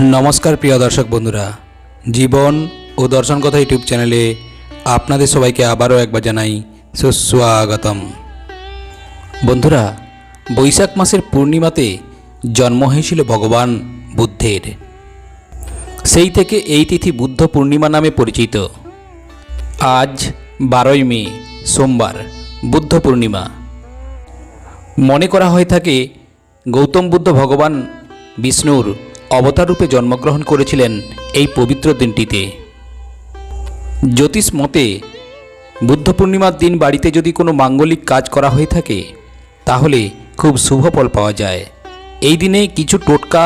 নমস্কার প্রিয় দর্শক বন্ধুরা। জীবন ও দর্শন কথা ইউটিউব চ্যানেলে আপনাদের সবাইকে আবারও একবার জানাই সুস্বাগতম। বন্ধুরা, বৈশাখ মাসের পূর্ণিমাতে জন্ম হয়েছিল ভগবান বুদ্ধের। সেই থেকে এই তিথি বুদ্ধ পূর্ণিমা নামে পরিচিত। আজ বারোই মে, সোমবার, বুদ্ধ পূর্ণিমা। মনে করা হয়ে থাকে গৌতম বুদ্ধ ভগবান বিষ্ণুর অবতার রূপে জন্মগ্রহণ করেছিলেন এই পবিত্র দিনটিতে। জ্যোতিষ মতে বুদ্ধ পূর্ণিমার দিন বাড়িতে যদি কোনো মাঙ্গলিক কাজ করা হয়ে থাকে, তাহলে খুব শুভ ফল পাওয়া যায়। এই দিনে কিছু টোটকা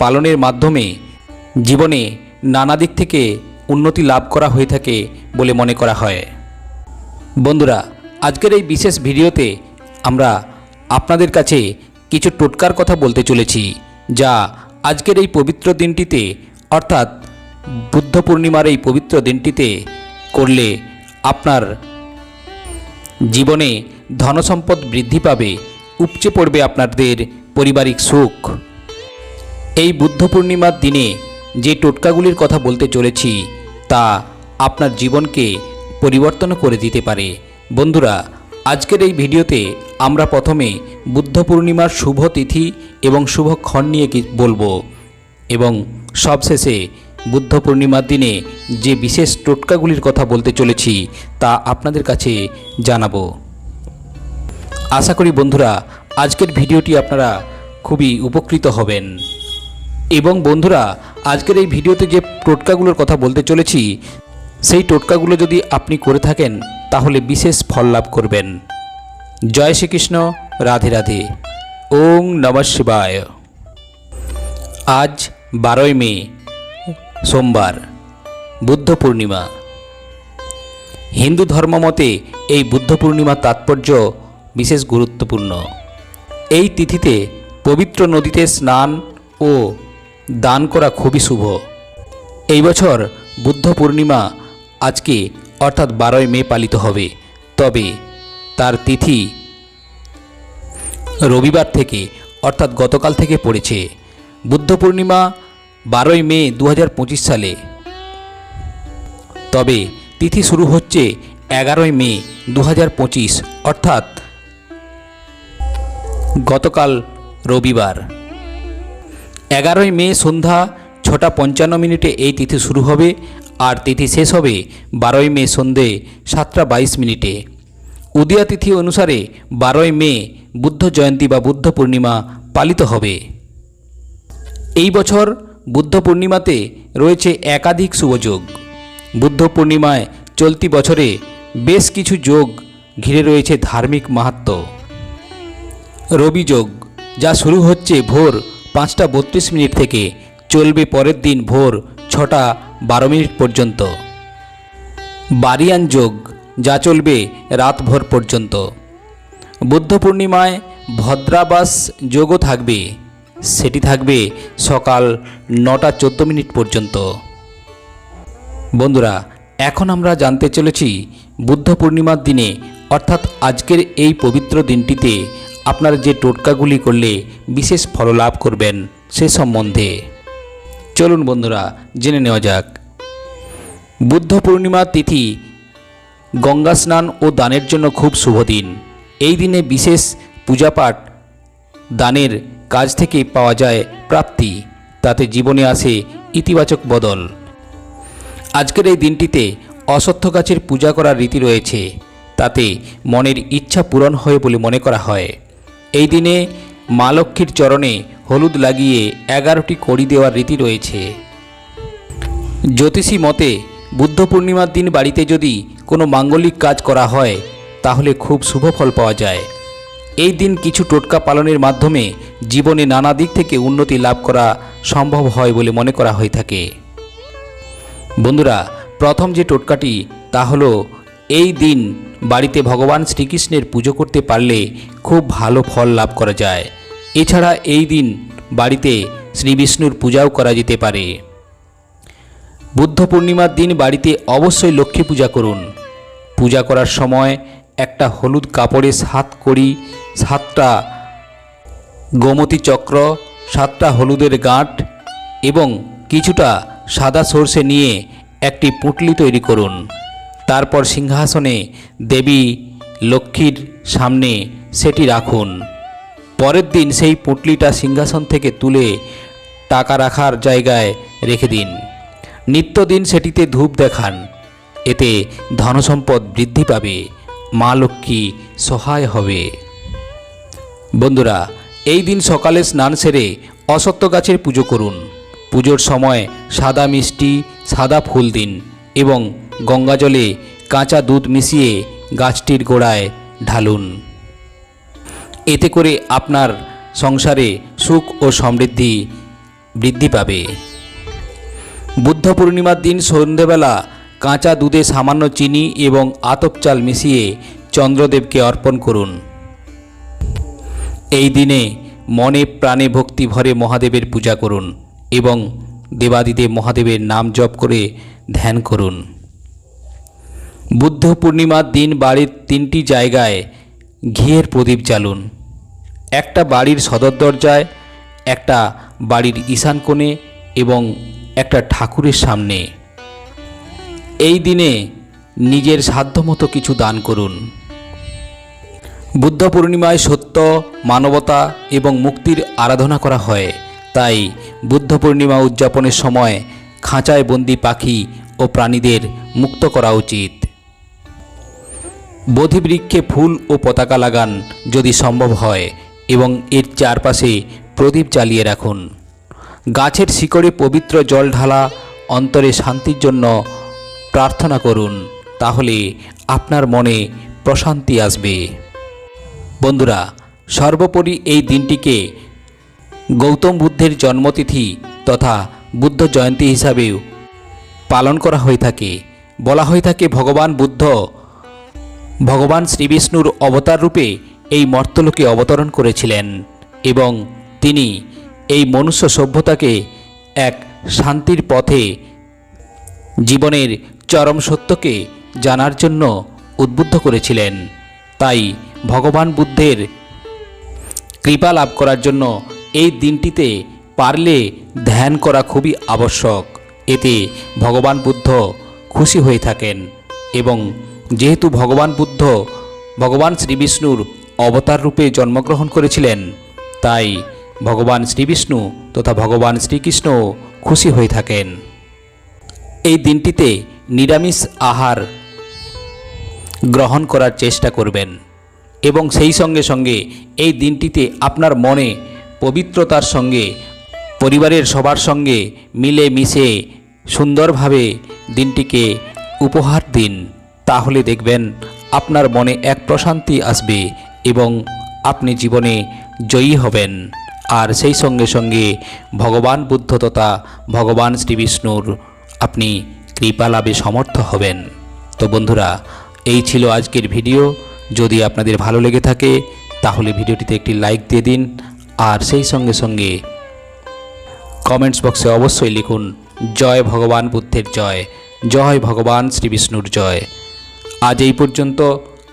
পালনের মাধ্যমে জীবনে নানা দিক থেকে উন্নতি লাভ করা হয়ে থাকে বলে মনে করা হয়। বন্ধুরা, আজকের এই বিশেষ ভিডিওতে আমরা আপনাদের কাছে কিছু টোটকার কথা বলতে চলেছি, যা আজকের এই পবিত্র দিনটিতে, অর্থাৎ বুদ্ধ পূর্ণিমার এই পবিত্র দিনটিতে করলে আপনার জীবনে ধনসম্পদ বৃদ্ধি পাবে, উপচে পড়বে আপনাদের পারিবারিক সুখ। এই বুদ্ধ পূর্ণিমার দিনে যে টোটকাগুলির কথা বলতে চলেছি, তা আপনার জীবনকে পরিবর্তন করে দিতে পারে। বন্ধুরা আজকের এই ভিডিওতে আমরা প্রথমে বুদ্ধ পূর্ণিমার শুভ তিথি এবং শুভক্ষণ নিয়ে কি বলব এবং সবশেষে বুদ্ধ পূর্ণিমার দিনে যে বিশেষ টোটকাগুলির কথা বলতে চলেছি তা আপনাদের কাছে জানাব। আশা করি বন্ধুরা আজকের ভিডিওটি আপনারা খুবই উপকৃত হবেন। এবং বন্ধুরা আজকের এই ভিডিওতে যে টোটকাগুলোর কথা বলতে চলেছি, সেই টোটকাগুলো যদি আপনি করে থাকেন তাহলে বিশেষ ফল লাভ করবেন। জয় শ্রীকৃষ্ণ, রাধে রাধে। ওং নমঃ শিবায়। আজ বারোই মে, সোমবার, বুদ্ধ পূর্ণিমা। হিন্দু ধর্মমতে এই বুদ্ধ পূর্ণিমার তাৎপর্য বিশেষ গুরুত্বপূর্ণ। এই তিথিতে পবিত্র নদীতে স্নান ও দান করা খুবই শুভ। এই বছর বুদ্ধ পূর্ণিমা আজকে অর্থাৎ বারোই মে পালিত হবে। তবে তার তিথি রবিবার থেকে, অর্থাৎ গতকাল থেকে পড়েছে। বুদ্ধ পূর্ণিমা বারোই মে দু হাজার পঁচিশ সালে। তবে তিথি শুরু হচ্ছে এগারোই মে দু হাজার পঁচিশ, অর্থাৎ গতকাল রবিবার। এগারোই মে সন্ধ্যা ছটা পঞ্চান্ন মিনিটে এই তিথি শুরু হবে। আর তিথি শেষ হবে বারোই মে সন্ধে সাতটা বাইশ মিনিটে। উদয়া তিথি অনুসারে বারোই মে বুদ্ধ জয়ন্তী বা বুদ্ধ পূর্ণিমা পালিত হবে। এই বছর বুদ্ধ পূর্ণিমাতে রয়েছে একাধিক শুভযোগ বুদ্ধ পূর্ণিমায় চলতি বছরে বেশ কিছু যোগ ঘিরে রয়েছে ধার্মিক মাহাত্ম্য রবি যোগ, যা শুরু হচ্ছে ভোর পাঁচটা বত্রিশ মিনিট থেকে, চলবে পরের দিন ভোর ছটা বারো মিনিট পর্যন্ত। বারিয়ান যোগ, যা চলবে রাত ভোর পর্যন্ত। বুদ্ধ পূর্ণিমায় ভদ্রাবাস যোগও থাকবে। সেটি থাকবে সকাল নটা চোদ্দ মিনিট পর্যন্ত। বন্ধুরা, এখন আমরা জানতে চলেছি বুদ্ধ পূর্ণিমার দিনে, অর্থাৎ আজকের এই পবিত্র দিনটিতে আপনারা যে টোটকাগুলি করলে বিশেষ ফললাভ করবেন সে সম্বন্ধে। চলুন বন্ধুরা, জেনে নেওয়া যাক। বুদ্ধ পূর্ণিমা তিথি গঙ্গা স্নান ও দানের জন্য খুব শুভ দিন। এই দিনে বিশেষ পূজাপাঠ দানের কাজ থেকে পাওয়া যায় প্রাপ্তি, তাতে জীবনে আসে ইতিবাচক বদল। আজকের এই দিনটিতে অশ্বত্থ গাছের পূজা করার রীতি রয়েছে, তাতে মনের ইচ্ছা পূরণ হয় বলে মনে করা হয়। এই দিনে মা লক্ষ্মীর চরণে হলুদ লাগিয়ে এগারোটি কড়ি দেওয়ার রীতি রয়েছে। জ্যোতিষী মতে, বুদ্ধ পূর্ণিমার দিন বাড়িতে যদি কোনো মাঙ্গলিক কাজ করা হয়, তাহলে খুব শুভ ফল পাওয়া যায়। এই দিন কিছু টোটকা পালনের মাধ্যমে জীবনে নানা দিক থেকে উন্নতি লাভ করা সম্ভব হয় বলে মনে করা হয়ে থাকে। বন্ধুরা, প্রথম যে টোটকাটি, তা হলো, এই দিন বাড়িতে ভগবান শ্রীকৃষ্ণের পুজো করতে পারলে খুব ভালো ফল লাভ করা যায়। এছাড়া এই দিন বাড়িতে শ্রী বিষ্ণুর পূজাও করা যেতে পারে। বুদ্ধ পূর্ণিমার দিন বাড়িতে অবশ্যই লক্ষ্মী পূজা করুন। পূজা করার সময় একটা হলুদ কাপড়ে সাত কড়ি, সাতটা গোমতী চক্র, সাতটা হলুদের গাঁট এবং কিছুটা সাদা সর্ষে নিয়ে একটি পুঁটলি তৈরি করুন। তারপর সিংহাসনে দেবী লক্ষ্মীর সামনে সেটি রাখুন। পরের দিন সেই পুঁটলিটা সিংহাসন থেকে তুলে টাকা রাখার জায়গায় রেখে দিন। নিত্যদিন সেটিতে ধূপ দেখান। এতে ধনসম্পদ বৃদ্ধি পাবে, মা লক্ষ্মী সহায় হবে। বন্ধুরা, এই দিন সকালে স্নান সেরে অসত্য গাছের পুজো করুন। পুজোর সময় সাদা মিষ্টি, সাদা ফুল দিন এবং গঙ্গাজলে কাঁচা দুধ মিশিয়ে গাছটির গোড়ায় ঢালুন। এতে করে আপনার সংসারে সুখ ও সমৃদ্ধি বৃদ্ধি পাবে। বুদ্ধ পূর্ণিমার দিন সন্ধেবেলা কাঁচা দুধে সামান্য চিনি এবং আতপ চাল মিশিয়ে চন্দ্রদেবকে অর্পণ করুন। এই দিনে মনে প্রাণে ভক্তি ভরে মহাদেবের পূজা করুন এবং দেবাদিদেব মহাদেবের নাম জপ করে ধ্যান করুন। বুদ্ধ পূর্ণিমার দিন বাড়ির তিনটি জায়গায় ঘিয়ের প্রদীপ জ্বালুন। একটা বাড়ির সদর দরজায়, একটা বাড়ির ঈশান কোণে এবং একটা ঠাকুরের সামনে। এই দিনে নিজের সাধ্যমতো কিছু দান করুন। বুদ্ধ পূর্ণিমায় সত্য, মানবতা এবং মুক্তির আরাধনা করা হয়। তাই বুদ্ধ পূর্ণিমা উদযাপনের সময় খাঁচায় বন্দি পাখি ও প্রাণীদের মুক্ত করা উচিত। বোধিবৃক্ষে ফুল ও পতাকা লাগান যদি সম্ভব হয়। এবং এর চারপাশে প্রদীপ জ্বালিয়ে রাখুন। গাছের শিকড়ে পবিত্র জল ঢালা অন্তরে শান্তির জন্য প্রার্থনা করুন, তাহলে আপনার মনে প্রশান্তি আসবে। বন্ধুরা, সর্বোপরি এই দিনটিকে গৌতম বুদ্ধের জন্মতিথি তথা বুদ্ধ জয়ন্তী হিসাবেও পালন করা হয়ে থাকে। বলা হয়ে থাকে, ভগবান বুদ্ধ ভগবান শ্রীবিষ্ণুর অবতার রূপে এই মর্তলোকে অবতরণ করেছিলেন এবং তিনি এই মনুষ্য সভ্যতাকে এক শান্তির পথে জীবনের চরম সত্যকে জানার জন্য উদ্বুদ্ধ করেছিলেন। তাই ভগবান বুদ্ধের কৃপা লাভ করার জন্য এই দিনটিতে পারলে ধ্যান করা খুবই আবশ্যক। এতে ভগবান বুদ্ধ খুশি হয়ে থাকেন এবং যেহেতু ভগবান বুদ্ধ ভগবান শ্রীবিষ্ণুর অবতার রূপে জন্মগ্রহণ করেছিলেন। তাই ভগবান শ্রীবিষ্ণু তথা ভগবান শ্রীকৃষ্ণ খুশি হয়ে থাকেন। এই দিনটিতে নিরামিষ আহার গ্রহণ করার চেষ্টা করবেন এবং সেই সঙ্গে সঙ্গে এই দিনটিতে আপনার মনে পবিত্রতার সঙ্গে, পরিবারের সবার সঙ্গে মিলে মিশে সুন্দরভাবে দিনটিকে উপহার দিন। তাহলে দেখবেন আপনার মনে এক প্রশান্তি আসবে এবং আপনি জীবনে জয়ী হবেন। আর সেই সঙ্গে সঙ্গে ভগবান বুদ্ধ তথা ভগবান শ্রীবিষ্ণুর আপনি কৃপা লাভে সমর্থ হবেন। তো বন্ধুরা, এই ছিল আজকের ভিডিও। যদি আপনাদের ভালো লেগে থাকে, তাহলে ভিডিওটিতে একটি লাইক দিয়ে দিন। আর সেই সঙ্গে সঙ্গে কমেন্টস বক্সে অবশ্যই লিখুন, জয় ভগবান বুদ্ধের জয় জয় ভগবান শ্রী বিষ্ণুর জয়। আজ এই পর্যন্ত